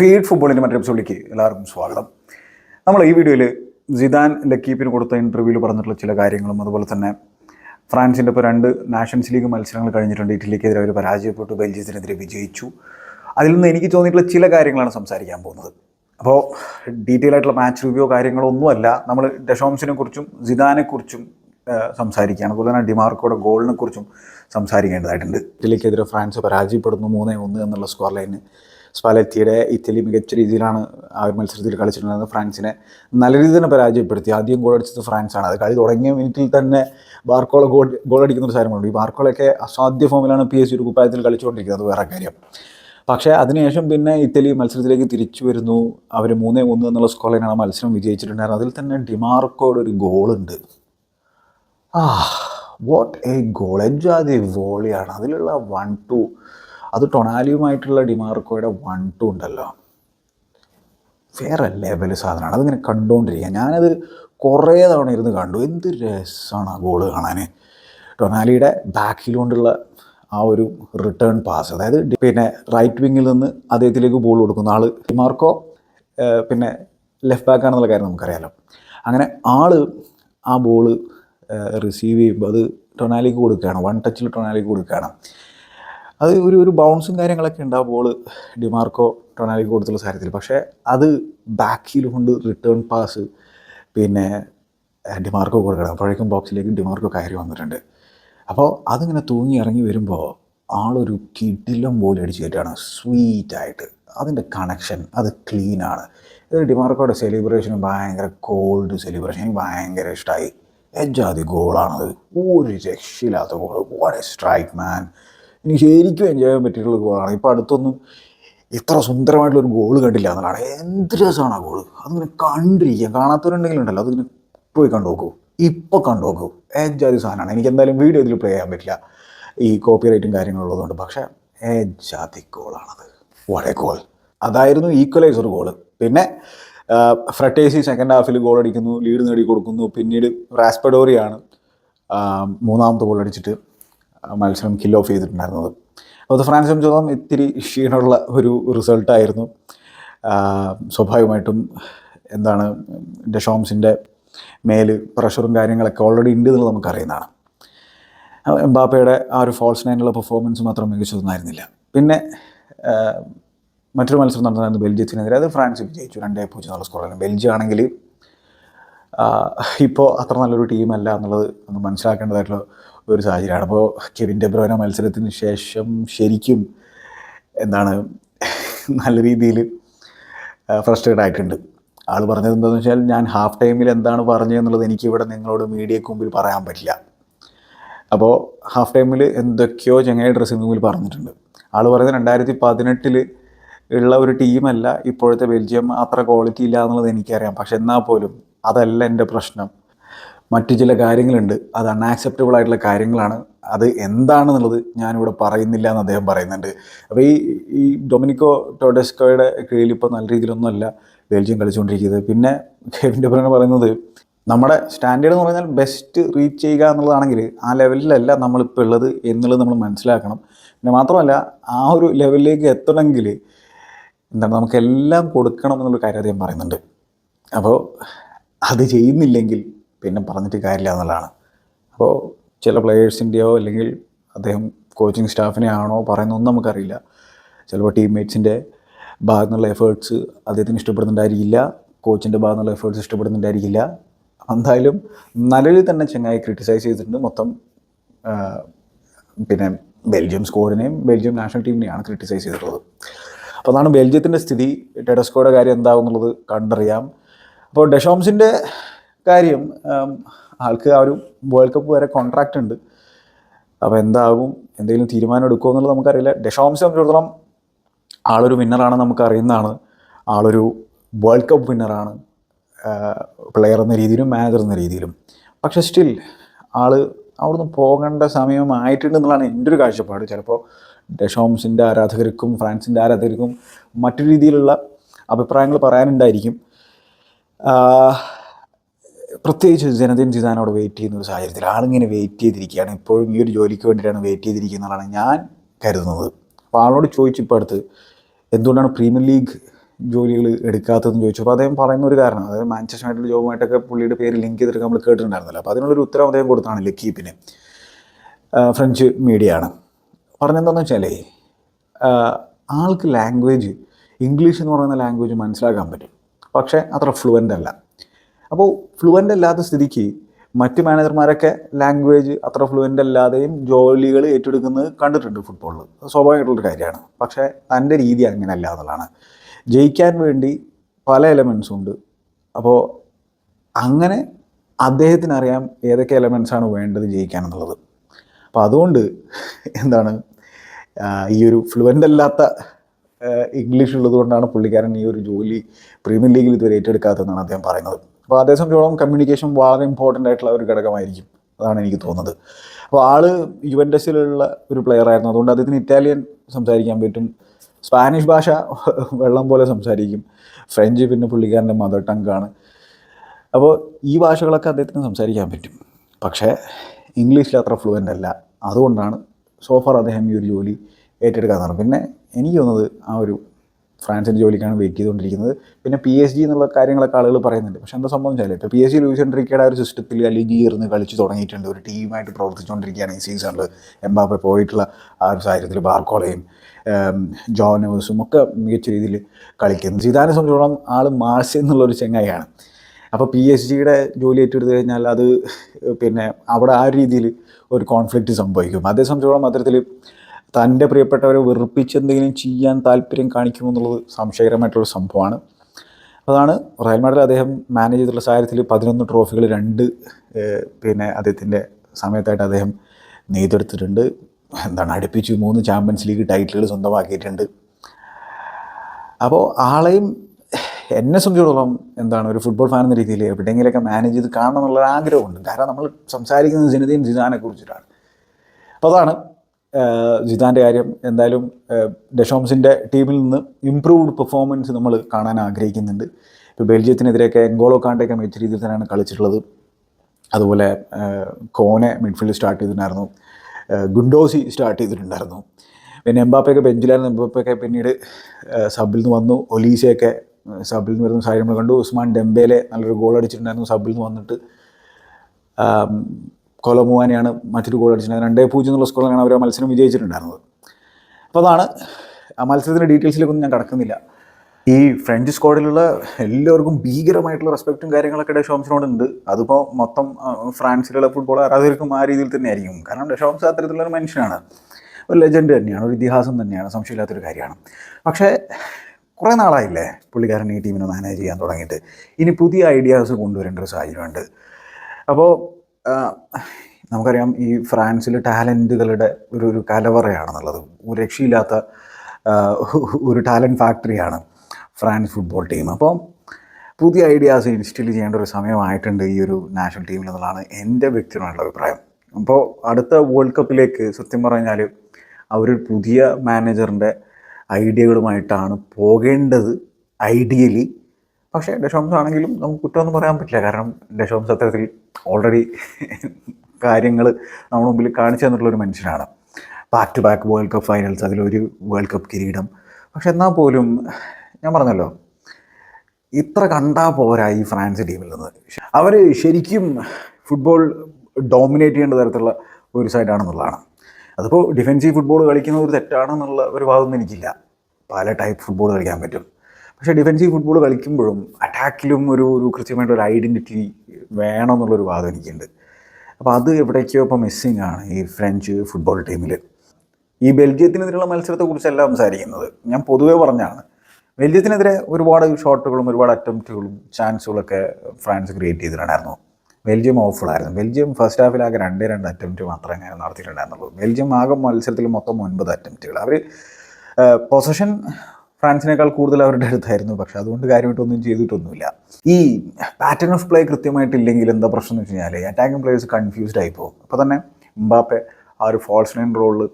Feed ഫുട്ബോളിന്റെ മറ്റൊരു എപ്പിസോഡിലേക്ക് എല്ലാവർക്കും സ്വാഗതം. നമ്മൾ ഈ വീഡിയോയിൽ ജിദാൻ ലക്കീപ്പിന് കൊടുത്ത ഇന്റർവ്യൂവിൽ പറഞ്ഞിട്ടുള്ള ചില കാര്യങ്ങളും അതുപോലെ തന്നെ ഫ്രാൻസിന്റെ ഇപ്പോൾ രണ്ട് നാഷൻസ് ലീഗ് മത്സരങ്ങൾ കഴിഞ്ഞിട്ടുണ്ട്. ഇറ്റലിക്കെതിരെ അവർ പരാജയപ്പെട്ടു ബെൽജിയത്തിനെതിരെ വിജയിച്ചു. അതിൽ നിന്ന് എനിക്ക് തോന്നിയിട്ടുള്ള ചില കാര്യങ്ങളാണ് സംസാരിക്കാൻ പോകുന്നത്. അപ്പോൾ ഡീറ്റെയിൽ ആയിട്ടുള്ള മാച്ച് റിവ്യൂ കാര്യങ്ങളോ ഒന്നുമല്ല നമ്മൾ ഡഷോംസിനെ കുറിച്ചും സിദാനെ കുറിച്ചും സംസാരിക്കുകയാണ്. അതുപോലെ തന്നെ ഡിമാർക്കോയുടെ ഗോളിനെ കുറിച്ചും സംസാരിക്കേണ്ടതായിട്ടുണ്ട്. ഇറ്റലിക്കെതിരെ ഫ്രാൻസ് പരാജയപ്പെടുന്നു മൂന്നേ ഒന്ന് എന്നുള്ള സ്കോർ ലൈന് സ്പാലറ്റിയുടെ ഇറ്റലി മികച്ച രീതിയിലാണ് ആ ഒരു മത്സരത്തിൽ കളിച്ചിട്ടുണ്ടായിരുന്നത് ഫ്രാൻസിനെ നല്ല രീതിയിൽ തന്നെ പരാജയപ്പെടുത്തി. ആദ്യം ഗോൾ അടിച്ചത് ഫ്രാൻസാണ്. അത് കളി തുടങ്ങിയ മിനിറ്റിൽ തന്നെ ബാർക്കോള ഗോൾ അടിക്കുന്ന ഒരു സാധനമുണ്ട് ഈ ബാർക്കോളൊക്കെ അസാധ്യ ഫോമിലാണ് പി എസ് ഒരു കുപ്പായത്തിൽ കളിച്ചുകൊണ്ടിരിക്കുന്നത് വേറെ കാര്യം. പക്ഷേ അതിനുശേഷം പിന്നെ ഇറ്റലി മത്സരത്തിലേക്ക് തിരിച്ചു വരുന്നു. അവർ മൂന്നേ ഒന്ന് എന്നുള്ള സ്കോളിനാണ് മത്സരം വിജയിച്ചിട്ടുണ്ടായിരുന്നത്. അതിൽ തന്നെ ഡിമാർക്കോയുടെ ഒരു ഗോളുണ്ട് ആ വാട്ട് എ ഗോൾ എജാതി വോളിയാണ്. അതിലുള്ള വൺ ടു അത് ടൊണാലിയുമായിട്ടുള്ള ഡിമാർക്കോയുടെ വൺ ടു ഉണ്ടല്ലോ. വേറെ ലെവൽ സാധനമാണ്. അതിങ്ങനെ കണ്ടുകൊണ്ടിരിക്കുക ഞാനത് കുറേ തവണ ഇരുന്ന് കണ്ടു. എന്ത് രസമാണ് ആ ഗോൾ കാണാൻ ടൊണാലിയുടെ ബാക്കിലുകൊണ്ടുള്ള ആ ഒരു റിട്ടേൺ പാസ് അതായത് പിന്നെ റൈറ്റ് വിങ്ങിൽ നിന്ന് അദ്ദേഹത്തിലേക്ക് ബോൾ കൊടുക്കുന്ന ആൾ ഡിമാർക്കോ പിന്നെ ലെഫ്റ്റ് ബാക്ക് ആണെന്നുള്ള കാര്യം നമുക്കറിയാലോ. അങ്ങനെ ആൾ ആ ബോൾ റിസീവ് ചെയ്യുമ്പോൾ അത് ടൊണാലിക്ക് കൊടുക്കുകയാണ്. വൺ ടച്ചിൽ ടൊണാലിക്ക് കൊടുക്കുകയാണ്. അത് ഒരു ഒരു ബൗൺസും കാര്യങ്ങളൊക്കെ ഉണ്ട് ബോൾ ഡിമാർക്കോ ടൊണാലിക്ക് കൊടുത്തുള്ള സാരത്തിൽ പക്ഷേ അത് ബാക്കിൽ കൊണ്ട് റിട്ടേൺ പാസ് പിന്നെ ഡിമാർക്കോ കൊടുക്കണം. അപ്പോഴേക്കും ബോക്സിലേക്ക് ഡിമാർക്കോ കയറി വന്നിട്ടുണ്ട്. അപ്പോൾ അതിങ്ങനെ തൂങ്ങി ഇറങ്ങി വരുമ്പോൾ ആളൊരു കിടിലം പോലെ അടിച്ച് കയറ്റാണ് സ്വീറ്റായിട്ട് അതിന്റെ കണക്ഷൻ അത് ക്ലീനാണ് ഇത് ഡിമാർക്കോയുടെ സെലിബ്രേഷൻ ഭയങ്കര കോൾഡ് സെലിബ്രേഷൻ എനിക്ക് ഭയങ്കര ഇഷ്ടമായി എജാതി ഗോളാണത് ഒരു രക്ഷയില്ലാത്ത goal what a strike man എനിക്ക് ശരിക്കും എൻജോയ് ചെയ്യാൻ പറ്റിയിട്ടുള്ള ഗോളാണ് ഇപ്പോൾ അടുത്തൊന്നും ഇത്ര സുന്ദരമായിട്ടുള്ളൊരു ഗോൾ കണ്ടില്ല എന്നുള്ളതാണ് എന്ത് രസമാണ് ആ ഗോൾ അതിങ്ങനെ കണ്ടിരിക്കുക. കാണാത്തവരുണ്ടെങ്കിലും ഉണ്ടല്ലോ. അതിങ്ങനെ പോയി കണ്ടു നോക്കൂ. ഇപ്പോൾ കണ്ടു നോക്കൂ. ഏജാതി സാധനമാണ്. എനിക്ക് എന്തായാലും വീഡിയോ ഇതിൽ പ്ലേ ചെയ്യാൻ പറ്റില്ല. ഈ കോപ്പി റൈറ്റും കാര്യങ്ങളുള്ളതുകൊണ്ട് പക്ഷേ ഏജാതി ഗോളാണത് വളരെ ഗോൾ അതായിരുന്നു ഈക്വലൈസർ ഗോൾ പിന്നെ ഫ്രട്ടേസി സെക്കൻഡ് ഹാഫിൽ ഗോൾ അടിക്കുന്നു. ലീഡ് നേടി കൊടുക്കുന്നു പിന്നീട് റാസ്പഡോറിയാണ് മൂന്നാമത്തെ ഗോൾ അടിച്ചിട്ട് മത്സരം കിൽ ഓഫ് ചെയ്തിട്ടുണ്ടായിരുന്നത്. അത് ഫ്രാൻസ് സംബന്ധിച്ചോളം ഇത്തിരി ക്ഷീണമുള്ള ഒരു റിസൾട്ടായിരുന്നു സ്വാഭാവികമായിട്ടും എന്താണ് ഡെഷോംസിന്റെ മേൽ പ്രഷറും കാര്യങ്ങളൊക്കെ ഓൾറെഡി ഉണ്ട് എന്നുള്ളത് നമുക്കറിയുന്നതാണ്. എംബാപ്പയുടെ ആ ഒരു ഫോൾസ് നൈനുള്ള പെർഫോമൻസ് മാത്രം മികച്ചതൊന്നായിരുന്നില്ല. പിന്നെ മറ്റൊരു മത്സരം നടന്നതായിരുന്നു ബെൽജിയത്തിനെതിരെ. അത് ഫ്രാൻസ് വിജയിച്ചു രണ്ടേ പൂജ്യം എന്നുള്ള സ്കോറാണ് ബെൽജിയം ആണെങ്കിൽ ഇപ്പോൾ അത്ര നല്ലൊരു ടീമല്ല എന്നുള്ളത് നമ്മൾ മനസ്സിലാക്കേണ്ടതായിട്ടുള്ള ഒരു സാഹചര്യമാണ്. അപ്പോൾ കെവിൻ ഡെബ്രോന മത്സരത്തിന് ശേഷം ശരിക്കും എന്താണ് നല്ല രീതിയിൽ ഫ്രസ്ട്രേറ്റ് ആയിട്ടുണ്ട്. ആൾ പറഞ്ഞത് എന്താണെന്ന് വെച്ചാൽ ഞാൻ ഹാഫ് ടൈമിൽ എന്താണ് പറഞ്ഞതെന്നുള്ളത് എനിക്കിവിടെ നിങ്ങളോട് മീഡിയയ്ക്ക് മുമ്പിൽ പറയാൻ പറ്റില്ല. അപ്പോൾ ഹാഫ് ടൈമിൽ എന്തൊക്കെയോ ചങ്ങായി ഡ്രസ്സിംഗ് റൂമിൽ പറഞ്ഞിട്ടുണ്ട്. ആൾ പറയുന്നത് രണ്ടായിരത്തി പതിനെട്ടിൽ ഉള്ള ഒരു ടീമല്ല ഇപ്പോഴത്തെ ബെൽജിയം അത്ര ക്വാളിറ്റി ഇല്ല എന്നുള്ളത് എനിക്കറിയാം. പക്ഷെ എന്നാൽ പോലും അതല്ല എന്റെ പ്രശ്നം. മറ്റു ചില കാര്യങ്ങളുണ്ട്. അത് അൺആക്സെപ്റ്റബിൾ ആയിട്ടുള്ള കാര്യങ്ങളാണ്. അത് എന്താണെന്നുള്ളത് ഞാനിവിടെ പറയുന്നില്ല എന്ന് അദ്ദേഹം പറയുന്നുണ്ട്. അപ്പോൾ ഈ ഈ ഡൊമിനിക്കോ ടോഡെസ്കോയുടെ കീഴിൽ ഇപ്പോൾ നല്ല രീതിയിലൊന്നുമല്ല ബെൽജിയം കളിച്ചുകൊണ്ടിരിക്കുന്നത്. പിന്നെ കെവിൻ ഡെബ്രൂന പറയുന്നത് നമ്മുടെ സ്റ്റാൻഡേർഡ് എന്ന് പറഞ്ഞാൽ ബെസ്റ്റ് റീച്ച് ചെയ്യുക എന്നുള്ളതാണെങ്കിൽ ആ ലെവലിലല്ല നമ്മളിപ്പോൾ ഉള്ളത് എന്നുള്ളത് നമ്മൾ മനസ്സിലാക്കണം. പിന്നെ മാത്രമല്ല ആ ഒരു ലെവലിലേക്ക് എത്തണമെങ്കിൽ എന്താണ് നമുക്കെല്ലാം കൊടുക്കണം എന്നുള്ള കാര്യം അദ്ദേഹം പറയുന്നുണ്ട്. അപ്പോൾ അത് ചെയ്യുന്നില്ലെങ്കിൽ പിന്നെ പറഞ്ഞിട്ട് കാര്യമില്ല എന്നുള്ളതാണ്. അപ്പോൾ ചില പ്ലെയേഴ്സിന്റെയോ അല്ലെങ്കിൽ അദ്ദേഹം കോച്ചിങ് സ്റ്റാഫിനെ ആണോ പറയുന്നതൊന്നും നമുക്കറിയില്ല. ചിലപ്പോൾ ടീംമേറ്റ്സിന്റെ ഭാഗത്തു നിന്നുള്ള എഫേർട്സ് അദ്ദേഹത്തിന് ഇഷ്ടപ്പെടുന്നുണ്ടായിരിക്കില്ല. കോച്ചിന്റെ ഭാഗത്തുനിന്നുള്ള എഫേർട്സ് ഇഷ്ടപ്പെടുന്നുണ്ടായിരിക്കില്ല. എന്തായാലും നിലവിൽ തന്നെ ചെങ്ങായി ക്രിട്ടിസൈസ് ചെയ്തിട്ടുണ്ട്. മൊത്തം പിന്നെ ബെൽജിയം സ്കോഡിനെയും ബെൽജിയം നാഷണൽ ടീമിനെയാണ് ക്രിട്ടിസൈസ് ചെയ്തിട്ടുള്ളത്. അപ്പോൾ അതാണ് ബെൽജിയത്തിന്റെ സ്ഥിതി. ടെഡസ്കോയുടെ കാര്യം എന്താവും എന്നുള്ളത് കണ്ടറിയാം. അപ്പോൾ ഡെഷോംസിന്റെ കാര്യം ആൾക്ക് ആ ഒരു വേൾഡ് കപ്പ് വരെ കോൺട്രാക്റ്റ് ഉണ്ട്. അപ്പോൾ എന്താകും? എന്തെങ്കിലും തീരുമാനം എടുക്കുമോ എന്നുള്ളത് നമുക്കറിയില്ല. ദശാംശം സംബന്ധിച്ചിടത്തോളം ആളൊരു വിന്നറാണ് നമുക്ക് അറിയുന്നതാണ് ആളൊരു വേൾഡ് കപ്പ് വിന്നറാണ് പ്ലെയർ എന്ന രീതിയിലും മാനേജർ എന്ന രീതിയിലും. പക്ഷേ സ്റ്റിൽ ആൾ അവിടുന്ന് പോകേണ്ട സമയമായിട്ടുണ്ട് എന്നുള്ളതാണ് എന്റെ ഒരു കാഴ്ചപ്പാട്. ചിലപ്പോൾ ഡെഷോംസിന്റെ ആരാധകർക്കും ഫ്രാൻസിന്റെ ആരാധകർക്കും മറ്റു രീതിയിലുള്ള അഭിപ്രായങ്ങൾ പറയാനുണ്ടായിരിക്കും. പ്രത്യേകിച്ച് ജനതയും ജിതാനോട് വെയിറ്റ് ചെയ്യുന്ന ഒരു സാഹചര്യത്തിൽ ആളിങ്ങനെ വെയിറ്റ് ചെയ്തിരിക്കുകയാണ്. ഇപ്പോഴും ഈ ഒരു ജോലിക്ക് വേണ്ടിയിട്ടാണ് വെയിറ്റ് ചെയ്തിരിക്കുന്നതാണ് ഞാൻ കരുതുന്നത്. അപ്പോൾ ആളോട് ചോദിച്ചു ഇപ്പോൾ അടുത്ത് എന്തുകൊണ്ടാണ് പ്രീമിയർ ലീഗ് ജോലികൾ എടുക്കാത്തതെന്ന് ചോദിച്ചു. അപ്പോൾ അദ്ദേഹം പറയുന്ന ഒരു കാരണം അതായത് മാഞ്ചസ്റ്റർ യുണൈറ്റഡ് ജോബുമായിട്ടൊക്കെ പുള്ളിയുടെ പേര് ലിങ്ക് ചെയ്തിട്ട് നമ്മൾ കേട്ടിട്ടുണ്ടായിരുന്നല്ലോ. അപ്പോൾ അതിനുള്ളൊരു ഉത്തരം അദ്ദേഹം കൊടുത്താണ് ലക്കീപ്പിന് ഫ്രഞ്ച് മീഡിയ ആണ്. പറഞ്ഞെന്താണെന്ന് വെച്ചാലേ ആൾക്ക് ലാംഗ്വേജ് ഇംഗ്ലീഷ് എന്ന് പറയുന്ന ലാംഗ്വേജ് മനസ്സിലാക്കാൻ പറ്റും. പക്ഷേ അത്ര ഫ്ലുവന്റ് അല്ല. അപ്പോൾ ഫ്ലുവന്റ് അല്ലാത്ത സ്ഥിതിക്ക് മറ്റ് മാനേജർമാരൊക്കെ ലാംഗ്വേജ് അത്ര ഫ്ലുവന്റ് അല്ലാതെയും ജോലികൾ ഏറ്റെടുക്കുന്നത് കണ്ടിട്ടുണ്ട് ഫുട്ബോളിൽ സ്വാഭാവികമായിട്ടുള്ളൊരു കാര്യമാണ്. പക്ഷേ തന്റെ രീതി അങ്ങനെയല്ല എന്നുള്ളതാണ്. ജയിക്കാൻ വേണ്ടി പല എലമെൻസും ഉണ്ട്. അപ്പോൾ അങ്ങനെ അദ്ദേഹത്തിന് അറിയാം ഏതൊക്കെ എലമെൻസാണ് വേണ്ടത് ജയിക്കാൻ എന്നുള്ളത്. അപ്പോൾ അതുകൊണ്ട് എന്താണ് ഈ ഒരു ഫ്ലുവന്റ് അല്ലാത്ത ഇംഗ്ലീഷ് ഉള്ളതുകൊണ്ടാണ് പുള്ളിക്കാരൻ ഈ ഒരു ജോലി പ്രീമിയർ ലീഗിൽ ഇതുവരെ ഏറ്റെടുക്കാത്തതെന്നാണ് അദ്ദേഹം പറയുന്നത്. അപ്പോൾ അതേ സംബന്ധിച്ചോളം കമ്മ്യൂണിക്കേഷൻ വളരെ ഇമ്പോർട്ടന്റ് ആയിട്ടുള്ള ഒരു ഘടകമായിരിക്കും. അതാണ് എനിക്ക് തോന്നുന്നത്. അപ്പോൾ ആൾ യുവന്റസിലുള്ള ഒരു പ്ലെയർ ആയിരുന്നു. അതുകൊണ്ട് അദ്ദേഹത്തിന് ഇറ്റാലിയൻ സംസാരിക്കാൻ പറ്റും. സ്പാനിഷ് ഭാഷ വെള്ളം പോലെ സംസാരിക്കും. ഫ്രഞ്ച് പിന്നെ പുള്ളിക്കാരന്റെ മദർ ആണ്. അപ്പോൾ ഈ ഭാഷകളൊക്കെ അദ്ദേഹത്തിന് സംസാരിക്കാൻ പറ്റും. പക്ഷേ ഇംഗ്ലീഷിൽ അത്ര ഫ്ലുവന്റ് അല്ല. അതുകൊണ്ടാണ് സോഫർ അദ്ദേഹം ഈ ഒരു ജോലി ഏറ്റെടുക്കാന്നാണ് പിന്നെ എനിക്ക് തോന്നുന്നത് ആ ഒരു ഫ്രാൻസിന്റെ ജോലിക്കാണ് വെയിറ്റ് ചെയ്തുകൊണ്ടിരിക്കുന്നത്. പിന്നെ പി എസ് ജി എന്നുള്ള കാര്യങ്ങളൊക്കെ ആളുകൾ പറയുന്നുണ്ട്. പക്ഷേ എന്താ സംഭവം വെച്ചാൽ ഇപ്പോൾ പി എസ് ജി ലൂയിസ് എൻട്രിക്കയുടെ ഒരു സിസ്റ്റത്തിൽ അല്ലെങ്കിൽ ഇരുന്ന് കളിച്ച് തുടങ്ങിയിട്ടുണ്ട്. ഒരു ടീമായിട്ട് പ്രവർത്തിച്ചുകൊണ്ടിരിക്കുകയാണ് ഈ സീസണിൽ എംബാപ്പെ പോയിട്ടുള്ള ആ ഒരു സാഹചര്യത്തിൽ ബാർക്കോളയും ജോനവേഴ്സും ഒക്കെ മികച്ച രീതിയിൽ കളിക്കുന്നു. സീതാനെ സംബന്ധിച്ചോളം ആൾ മാർസ് എന്നുള്ളൊരു ചെങ്ങായിയാണ്. അപ്പോൾ പി എസ് ജിയുടെ ജോലി ഏറ്റെടുത്ത് കഴിഞ്ഞാൽ അത് പിന്നെ അവിടെ ആ രീതിയിൽ ഒരു കോൺഫ്ലിക്റ്റ് സംഭവിക്കും. അതേ സംബന്ധിച്ചോളം അത്തരത്തിൽ തന്റെ പ്രിയപ്പെട്ടവരെ വെറുപ്പിച്ച് എന്തെങ്കിലും ചെയ്യാൻ താല്പര്യം കാണിക്കുമെന്നുള്ളത് സംശയകരമായിട്ടുള്ള സംഭവമാണ്. അതാണ് റയൽ മാഡ്രിഡ് അദ്ദേഹം മാനേജ് ചെയ്തിട്ടുള്ള സാഹചര്യത്തിൽ പതിനൊന്ന് ട്രോഫികൾ രണ്ട് പിന്നെ അദ്ദേഹത്തിന്റെ സമയത്തായിട്ട് അദ്ദേഹം നെയ്തെടുത്തിട്ടുണ്ട്. എന്താണ് അടുപ്പിച്ച് മൂന്ന് ചാമ്പ്യൻസ് ലീഗ് ടൈറ്റിലുകൾ സ്വന്തമാക്കിയിട്ടുണ്ട്. അപ്പോൾ ആളെയും എന്നെ സംബന്ധിച്ചിടത്തോളം എന്താണ് ഒരു ഫുട്ബോൾ ഫാൻ എന്ന രീതിയിൽ എവിടെയെങ്കിലുമൊക്കെ മാനേജ് ചെയ്ത് കാണണം എന്നുള്ള ആഗ്രഹമുണ്ട്. കാരണം നമ്മൾ സംസാരിക്കുന്നത് ജനതയും ജിതാനെ കുറിച്ചിട്ടാണ് അപ്പോൾ അതാണ് ജിതാന്റെ കാര്യം എന്തായാലും ഡഷോംസിന്റെ ടീമിൽ നിന്ന് ഇമ്പ്രൂവ്ഡ് പെർഫോമൻസ് നമ്മൾ കാണാൻ ആഗ്രഹിക്കുന്നുണ്ട്. ഇപ്പോൾ ബെൽജിയത്തിനെതിരെയൊക്കെ എങ്കോളോ കാണ്ടൊക്കെ മികച്ച രീതിയിൽ തന്നെയാണ് കളിച്ചിട്ടുള്ളത്. അതുപോലെ കോനെ മിഡ്ഫീൽഡ് സ്റ്റാർട്ട് ചെയ്തിട്ടുണ്ടായിരുന്നു. ഗുണ്ടോസി സ്റ്റാർട്ട് ചെയ്തിട്ടുണ്ടായിരുന്നു. പിന്നെ എംബാപ്പയൊക്കെ ബെഞ്ചിലായിരുന്നു. എംബാപ്പയൊക്കെ പിന്നീട് സബിൽ നിന്ന് വന്നു. ഒലീസയൊക്കെ സബിൽ നിന്ന് വരുന്ന സാഹചര്യം നമ്മൾ കണ്ടു. ഉസ്മാൻ ഡെംബേലെ നല്ലൊരു ഗോൾ അടിച്ചിട്ടുണ്ടായിരുന്നു സബിൽ നിന്ന് വന്നിട്ട്. കൊലമുവാനെയാണ് മറ്റൊരു ഗോൾ അടിച്ചിട്ടുണ്ടായത് രണ്ടേ പൂജ്യം എന്നുള്ള സ്കോറിലാണ് അവർ ആ മത്സരം വിജയിച്ചിട്ടുണ്ടായിരുന്നത്. അപ്പോൾ അതാണ് ആ മത്സരത്തിന്റെ ഡീറ്റെയിൽസിലേക്കൊന്നും ഞാൻ കടക്കുന്നില്ല. ഈ ഫ്രഞ്ച് സ്ക്വാഡിലുള്ള എല്ലാവർക്കും ഭീകരമായിട്ടുള്ള റെസ്പെക്റ്റും കാര്യങ്ങളൊക്കെ ഡെഷോംസിനോടുണ്ട് അതിപ്പോൾ മൊത്തം ഫ്രാൻസിലുള്ള ഫുട്ബോൾ ആരാധകർക്കും ആ രീതിയിൽ തന്നെ ആയിരിക്കും കാരണം ഡെഷോംസ് അത്തരത്തിലുള്ള ഒരു മനുഷ്യനാണ്. ഒരു ലെജൻഡ് തന്നെയാണ് ഒരു ഇതിഹാസം തന്നെയാണ് സംശയമില്ലാത്തൊരു കാര്യമാണ്. പക്ഷേ കുറേ നാളായില്ലേ പുള്ളിക്കാരൻ ഈ ടീമിനെ മാനേജ് ചെയ്യാൻ തുടങ്ങിയിട്ട്. ഇനി പുതിയ ഐഡിയാസ് കൊണ്ടുവരേണ്ട ഒരു സാഹചര്യമുണ്ട്. അപ്പോൾ നമുക്കറിയാം ഈ ഫ്രാൻസിൽ ടാലന്റുകളുടെ ഒരു ഒരു കലവറയാണെന്നുള്ളത്. ഒരു രക്ഷയില്ലാത്ത ഒരു ടാലന്റ് ഫാക്ടറിയാണ് ഫ്രാൻസ് ഫുട്ബോൾ ടീം. അപ്പോൾ പുതിയ ഐഡിയാസ് ഇൻസ്റ്റിൽ ചെയ്യേണ്ട ഒരു സമയമായിട്ടുണ്ട് ഈ ഒരു നാഷണൽ ടീമിൽ എന്നുള്ളതാണ് എന്റെ വ്യക്തിപരമായിട്ടുള്ള അഭിപ്രായം. അപ്പോൾ അടുത്ത വേൾഡ് കപ്പിലേക്ക് സത്യം പറഞ്ഞാൽ അവർ പുതിയ മാനേജറിന്റെ ഐഡിയകളുമായിട്ടാണ് പോകേണ്ടത് ഐഡിയലി. പക്ഷേ ഡെഷോംസ് ആണെങ്കിലും നമുക്ക് കുറ്റമൊന്നും പറയാൻ പറ്റില്ല. കാരണം ഡെഷോംസ് അത്തരത്തിൽ ഓൾറെഡി കാര്യങ്ങൾ നമ്മുടെ മുമ്പിൽ കാണിച്ചു തന്നിട്ടുള്ള ഒരു മനുഷ്യനാണ്. Back to back world cup finals അതിലൊരു വേൾഡ് കപ്പ് കിരീടം. പക്ഷെ എന്നാൽ പോലും ഞാൻ പറഞ്ഞല്ലോ ഇത്ര കണ്ടാൽ പോരാ ഈ ഫ്രാൻസ് ടീമിൽ നിന്ന്. അവർ ശരിക്കും ഫുട്ബോൾ ഡോമിനേറ്റ് ചെയ്യേണ്ട തരത്തിലുള്ള ഒരു സൈഡാണെന്നുള്ളതാണ് അതിപ്പോൾ ഡിഫെൻസീവ് ഫുട്ബോൾ കളിക്കുന്ന ഒരു തെറ്റാണെന്നുള്ള ഒരു വാദമൊന്നും എനിക്കില്ല. പല ടൈപ്പ് ഫുട്ബോൾ കളിക്കാൻ പറ്റും. പക്ഷേ ഡിഫൻസീവ് ഫുട്ബോൾ കളിക്കുമ്പോഴും അറ്റാക്കിലും ഒരു ഒരു കൃത്യമായിട്ട് ഒരു ഐഡന്റിറ്റി വേണം എന്നുള്ളൊരു വാദം എനിക്കുണ്ട്. അപ്പോൾ അത് എവിടേക്കോ ഇപ്പോൾ മിസ്സിങ് ആണ് ഈ ഫ്രഞ്ച് ഫുട്ബോൾ ടീമിൽ ഈ ബെൽജിയത്തിനെതിരെയുള്ള മത്സരത്തെക്കുറിച്ചല്ല സംസാരിക്കുന്നത്. ഞാൻ പൊതുവേ പറഞ്ഞാണ് ബെൽജിയത്തിനെതിരെ ഒരുപാട് ഷോട്ടുകളും ഒരുപാട് അറ്റംപ്റ്റുകളും ചാൻസുകളൊക്കെ ഫ്രാൻസ് ക്രിയേറ്റ് ചെയ്തിട്ടുണ്ടായിരുന്നു. ബെൽജിയം ഓഫുള്ളായിരുന്നു ബെൽജിയം ഫസ്റ്റ് ഹാഫിൽ ആകെ രണ്ടേ രണ്ട് അറ്റംപ്റ്റ് മാത്രമേ അങ്ങനെ നടത്തിയിട്ടുണ്ടായിരുന്നുള്ളൂ. ബെൽജിയം ആകെ മത്സരത്തിൽ മൊത്തം ഒൻപത് അറ്റംപ്റ്റുകൾ അവർ പൊസഷൻ ഫ്രാൻസിനേക്കാൾ കൂടുതൽ അവരുടെ അടുത്തായിരുന്നു. പക്ഷെ അതുകൊണ്ട് കാര്യമായിട്ടൊന്നും ചെയ്തിട്ടൊന്നുമില്ല. ഈ പാറ്റേൺ ഓഫ് പ്ലേ കൃത്യമായിട്ടില്ലെങ്കിൽ എന്താ പ്രശ്നം എന്ന് വെച്ച് കഴിഞ്ഞാൽ അറ്റാക്കിംഗ് പ്ലേയേഴ്സ് കൺഫ്യൂസ്ഡ് ആയിപ്പോകും പോകും. അപ്പോൾ തന്നെ എംബാപ്പെ ആ ഒരു ഫോൾസ് നൈൻ റോളിൽ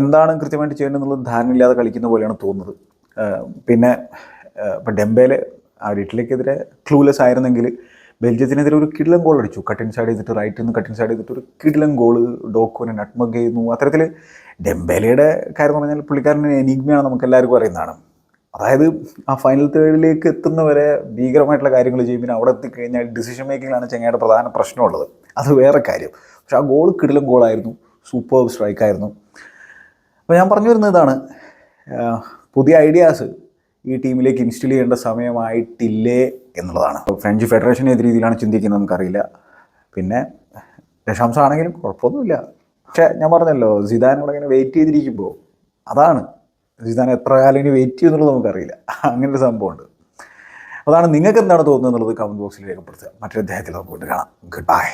എന്താണ് കൃത്യമായിട്ട് ചെയ്യേണ്ടതെന്നുള്ളത് ധാരണയില്ലാതെ കളിക്കുന്ന പോലെയാണ് തോന്നുന്നത്. പിന്നെ ഇപ്പം ആ ഒരു ഇറ്റലിക്കെതിരെ ക്ലൂലെസ് ആയിരുന്നെങ്കിൽ ബെൽജിയത്തിനെതിരെ ഒരു കിടിലം ഗോൾ അടിച്ചു. കട്ടിൻ സൈഡ് ചെയ്തിട്ട് റൈറ്റിൽ നിന്ന് കട്ടിൻ സൈഡ് ചെയ്തിട്ട് ഒരു കിടിലം ഗോൾ ഡോക്കോനെ നട്ട്മഗ് ചെയ്യുന്നു. അത്തരത്തിൽ ഡെമ്പേലയുടെ കാര്യം പറഞ്ഞാൽ പുള്ളിക്കാരൻ എനിഗ്മയാണ് നമുക്ക് എല്ലാവർക്കും അറിയുന്നതാണ് അതായത് ആ ഫൈനൽ തേർഡിലേക്ക് എത്തുന്നവരെ ഭീകരമായിട്ടുള്ള കാര്യങ്ങൾ ചെയ്യും. പിന്നെ അവിടെ എത്തിക്കഴിഞ്ഞാൽ ഡിസിഷൻ മേക്കിങ്ങിലാണ് ചെങ്ങയുടെ പ്രധാന പ്രശ്നമുള്ളത്. അത് വേറെ കാര്യം. പക്ഷെ ആ ഗോൾ കിടിലും ഗോളായിരുന്നു സൂപ്പർ സ്ട്രൈക്കായിരുന്നു അപ്പോൾ ഞാൻ പറഞ്ഞു വരുന്നത് ഇതാണ്. പുതിയ ഐഡിയാസ് ഈ ടീമിലേക്ക് ഇൻസ്റ്റിൽ ചെയ്യേണ്ട സമയമായിട്ടില്ലേ എന്നുള്ളതാണ്. ഫ്രഞ്ച് ഫെഡറേഷൻ ഏത് രീതിയിലാണ് ചിന്തിക്കുന്നത് നമുക്കറിയില്ല. പിന്നെ ദശാംശമാണെങ്കിലും കുഴപ്പമൊന്നുമില്ല. പക്ഷേ ഞാൻ പറഞ്ഞല്ലോ സിദാൻ ഇവിടെ ഇങ്ങനെ വെയിറ്റ് ചെയ്തിരിക്കുമ്പോൾ അതാണ്. സിദാൻ എത്ര കാലം ഇനി വെയിറ്റ് ചെയ്യുന്നുള്ളത് നമുക്കറിയില്ല. അങ്ങനെ ഒരു സംഭവമുണ്ട്. അതാണ് നിങ്ങൾക്ക് എന്താണ് തോന്നുന്നത് എന്നുള്ളത് കമന്റ് ബോക്സിൽ രേഖപ്പെടുത്തുക. മറ്റൊരു അദ്ദേഹത്തിൽ നമുക്ക് കാണാം. Good bye